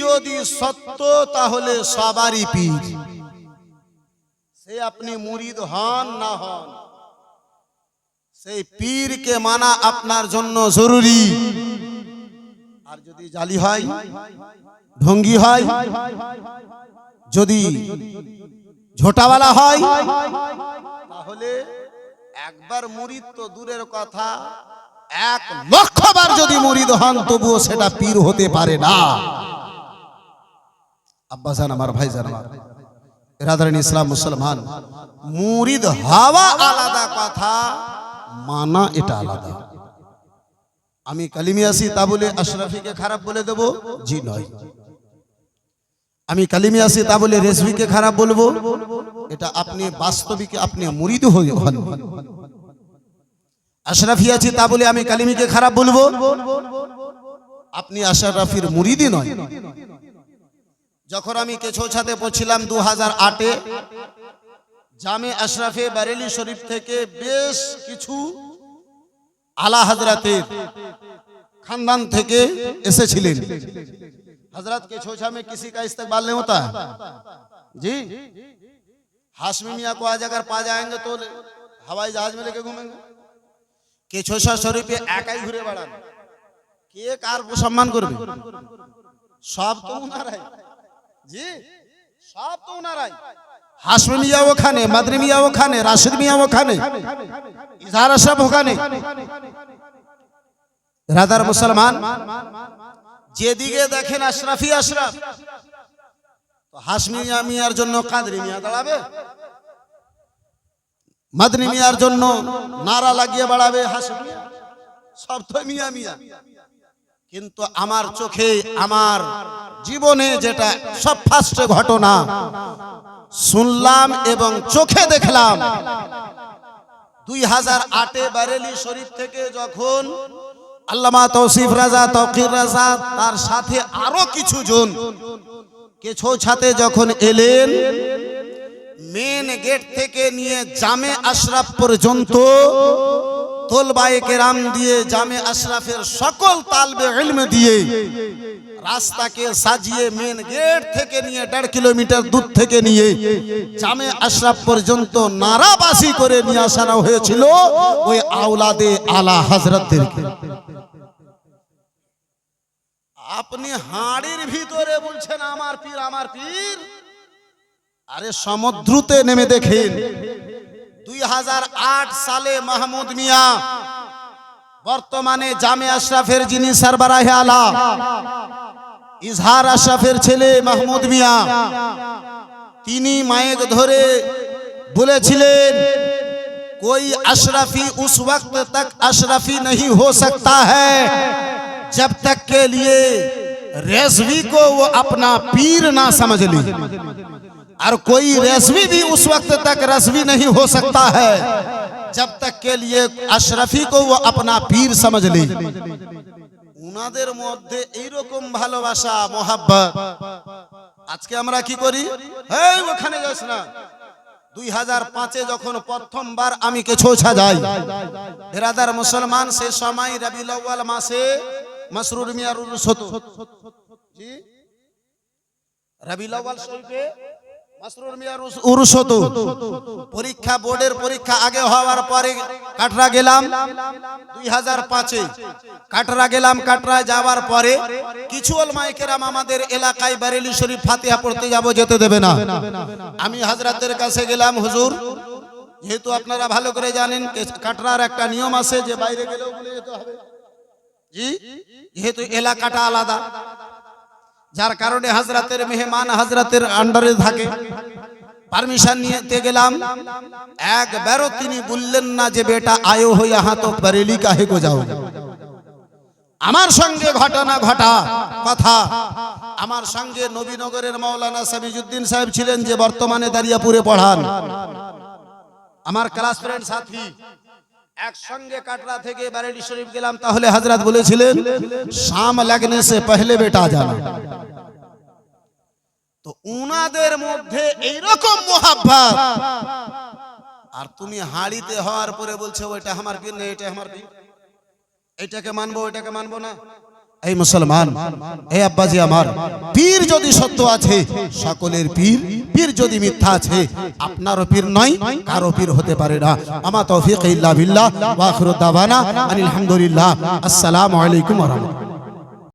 যদি সত্য, তাহলে সবারই পীর। সে আপনি মুরিদ হন না হন, সেই পীরকে মানা আপনার জন্য জরুরি। আর যদি জালি হয়, ঢঙ্গি হয়, যদি ঝোটাওয়ালা হয়, তাহলে একবার মুরিদ তো দূরের কথা, এক লক্ষবার যদি মুরিদ হন, তবুও সেটা পীর হতে পারে না। আব্বাসান আমার ভাইজান আমার। রাধারানী ইসলাম মুসলমান। মুরিদ হওয়া আলাদা কথা, মানা এটা আলাদা। আমি কালিমি আসি, তা বলে আশরাফিকে খারাপ বলে দেব? জি নয়। আমি কালিমি আসি, তা বলে রেসভিকে খারাপ বলব? এটা আপনি বাস্তবিকে, আপনি মুরিদ হয়ে হন। আশরাফি আছি, তা বলে আমি কালিমিকে খারাপ বলব? আপনি আশরাফির মুরিদই নয়। যখন আমি কেছো ছাতে পড়ছিলাম দু হাজার আটে জামে আশরাফে বারেলি শরীফ থেকে বেশ কিছু আলা হাজরাতের খানদান থেকে এসেছিলেন हजरत के छोछा में किसी का इस्तेमाल नहीं होता जी हाशमी मियाँ को आज अगर पा जाएंगे तो हवाई जहाज में लेके घूमेंगे কে ছোষা শরীফে একাই ঘুরে বেড়ান কে কার সম্মান করবে সব তো উনারাই জি, সব তো উনারাই হাসমি মিয়া ওখানে, মাদরি মিয়া ওখানে, রাশিদ মিয়া ওখানে, ইজহার আশরাফ ওখানে। রাদার মুসলমান, যেদিকে দেখেন আশরাফি আশরাফ, তো হাসমি মিয়ার জন্য কাদরি মিয়া দাঁড়াবে। মাদনি মিয়ার জন্য নারা লাগিয়ে বাড়াবে হাসমি সব তো মিয়া মিয়া। কিন্তু আমার চোখে, আমার জীবনে যেটা সব ফার্স্ট ঘটনা, শুনলাম এবং চোখে দেখলাম। দুই হাজার আটে বারেলি শরীফ থেকে যখন আল্লামা তৌসিফ রাজা, তকির রাজা, তার সাথে আরও কিছু জন কিছু ছাতে যখন এলেন মেন গেট থেকে নিয়ে জামে আশরাফ পর্যন্ত তোলবায়ে কেরাম দিয়ে জামে আশরাফের সকল তালবে ইলম দিয়ে রাস্তাকে সাজিয়ে মেন গেট থেকে নিয়ে দেড় কিলোমিটার দূর থেকে নিয়ে জামে আশরাফ পর্যন্ত নারাবাসি করে নিয়ে আসানো হয়েছিল ওই আওলাদে আলা হজরতদেরকে আপনি হাড়ির ভিতরে বলছেন, আমার পীর আমার পীর? আরে সমুদ্রতে নেমে দেখেন দুই সালে মাহমুদ মিয়া বর্তমানে জামে আশরাফের যিনি সরবরাহে আলা ইজহার আশরাফের ছেলে মাহমুদ মিয়া তিনি মায়েক ধরে বলেছিলেন कोई अशरफी उस वक्त तक अशरफी नहीं हो सकता है जब तक के लिए रेजवी को वो अपना पीर ना समझ ली और कोई रेसवी भी उस वक्त तक रसवी नहीं हो सकता है जब तक के लिए अशरफी को वो अपना पीर समझ ली উনাদের মধ্যে এইরকম ভালোবাসা মোহাব্বত আজকে আমরা কি করি এই ওখানে যাস না দুই হাজার পাঁচে যখন প্রথমবার আমি কে ছোছা যাই বেরাদার মুসলমান সে সময় রবিউল আউয়াল মাসে মসরুর মিয়ার উরুস হতো জি রবিউল আউয়াল শরীফে পরীক্ষা বোর্ডের পরীক্ষা আগে হওয়ার পরে কাটরা গেলাম। দুই হাজার পাঁচে কাটরা গেলাম, কাটরায় যাওয়ার পরে কিছু অলমাইকেরাম আমাদের এলাকায় বারেলি শরীফ ফাতিহা পড়তে যাব, যেতে দেবে না। আমি হাজরাতের কাছে গেলাম, হুজুর। যেহেতু আপনারা ভালো করে জানেন কাটরার একটা নিয়ম আছে যে বাইরে গেলেও যেতে হবে। জি? যেহেতু এলাকাটা আলাদা। যার কারণে হাজরাতের মেহমান হাজরাতের আন্ডারে থাকে। পারমিশন নিয়ে গেলাম। এক বেরো তিনি বললেন না যে, বেটা, আয়ো হই ইহা তো বারেলি কাহে গো যাও। আমার সঙ্গে ঘটনা ঘটা, কথা। আমার সঙ্গে নবীনগরের মাওলানা সামিজুদ্দিন সাহেব ছিলেন, যে বর্তমানে দারিয়াপুরে পড়ান। আমার ক্লাস ফ্রেন্ড সাথী, একসঙ্গে কাটরা থেকে বারেলি শরীফ গেলাম, তাহলে হাজরাত বলেছিলেন, শাম লাগনে সে পহলে বেটা জানা। তো উনাদের মধ্যে এইরকম মোহাব্বত আর তুমি হাড়িতে হওয়ার পরে বলছো ওইটা আমার পীর না, এটা আমার পীর এটাকে মানবো ওইটাকে মানবো না। এই মুসলমান, এই আব্বাজি আমার, পীর যদি সত্য আছে, সকলের পীর পীর যদি মিথ্যা আছে, আপনারও পীর নয়, কারও পীর হতে পারে না। আমা তৌফিক ইল্লা বিল্লাহ, ওয়া আখিরু দাওয়ানা আনিল হামদুলিল্লাহ। আসসালামু আলাইকুম ওয়া রাহমাতুল্লাহ।